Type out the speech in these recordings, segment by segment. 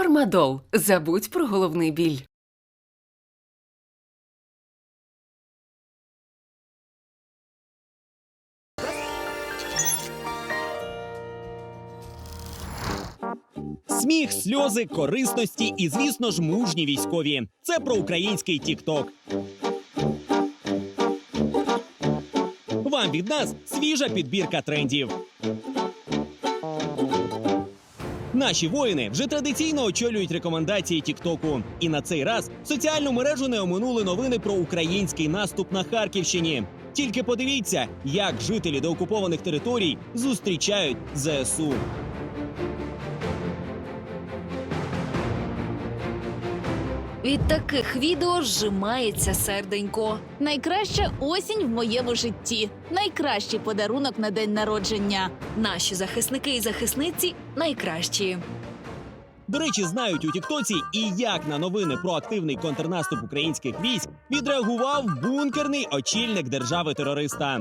Фармадол. Забудь про головний біль. Сміх, сльози, корисності і, звісно ж, мужні військові. Це про український Тікток. Вам від нас свіжа підбірка трендів. Наші воїни вже традиційно очолюють рекомендації Тіктоку. І на цей раз соціальну мережу не оминули новини про український наступ на Харківщині. Тільки подивіться, як жителі деокупованих територій зустрічають ЗСУ. Від таких відео зжимається серденько. Найкраща осінь в моєму житті. Найкращий подарунок на день народження. Наші захисники і захисниці найкращі. До речі, знають у Тіктоці і як на новини про активний контрнаступ українських військ відреагував бункерний очільник держави-терориста.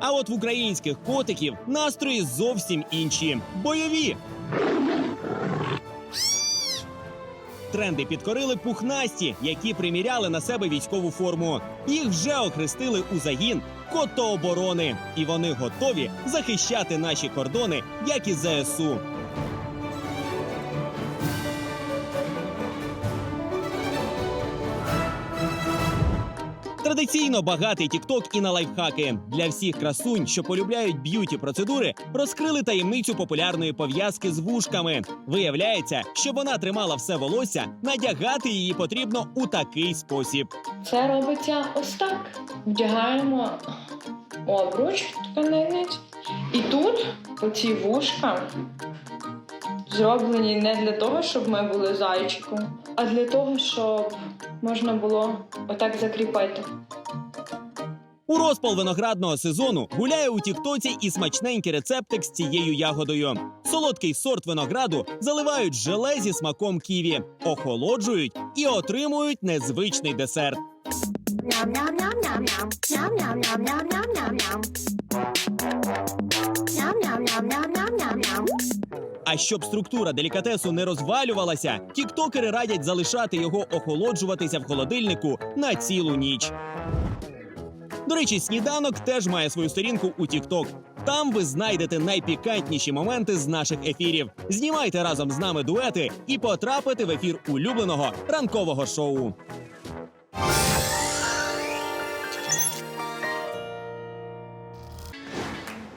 А от в українських котиків настрої зовсім інші бойові. Тренди підкорили пухнасті, які приміряли на себе військову форму. Їх вже охрестили у загін котооборони, і вони готові захищати наші кордони, як і ЗСУ. Традиційно багатий тікток і на лайфхаки для всіх красунь, що полюбляють б'юті процедури, розкрили таємницю популярної пов'язки з вушками. Виявляється, щоб вона тримала все волосся, надягати її потрібно у такий спосіб. Це робиться ось так. Вдягаємо обруч тканинець. І тут оці вушка зроблені не для того, щоб ми були зайчиком, а для того, щоб можна було отак закріпити. У розпал виноградного сезону гуляє у Тіктоці і смачненький рецептик з цією ягодою. Солодкий сорт винограду заливають желе зі смаком ківі, охолоджують і отримують незвичний десерт. Nom nom nom А щоб структура делікатесу не розвалювалася, тіктокери радять залишати його охолоджуватися в холодильнику на цілу ніч. До речі, сніданок теж має свою сторінку у TikTok. Там ви знайдете найпікантніші моменти з наших ефірів. Знімайте разом з нами дуети і потрапите в ефір улюбленого ранкового шоу.